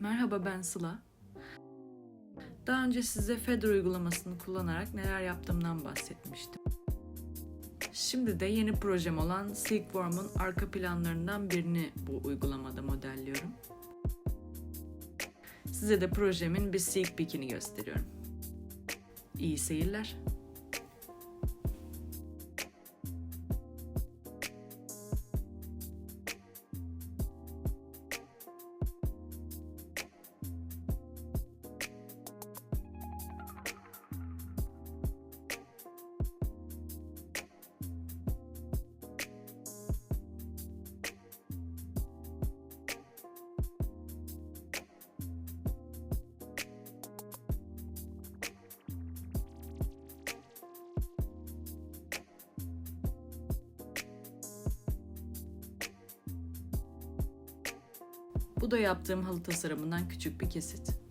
Merhaba ben Sıla. Daha önce size Fedor uygulamasını kullanarak neler yaptığımdan bahsetmiştim. Şimdi de yeni projem olan Silkworm'un arka planlarından birini bu uygulamada modelliyorum. Size de projemin bir sneak peek'ini gösteriyorum. İyi seyirler. Bu da yaptığım halı tasarımından küçük bir kesit.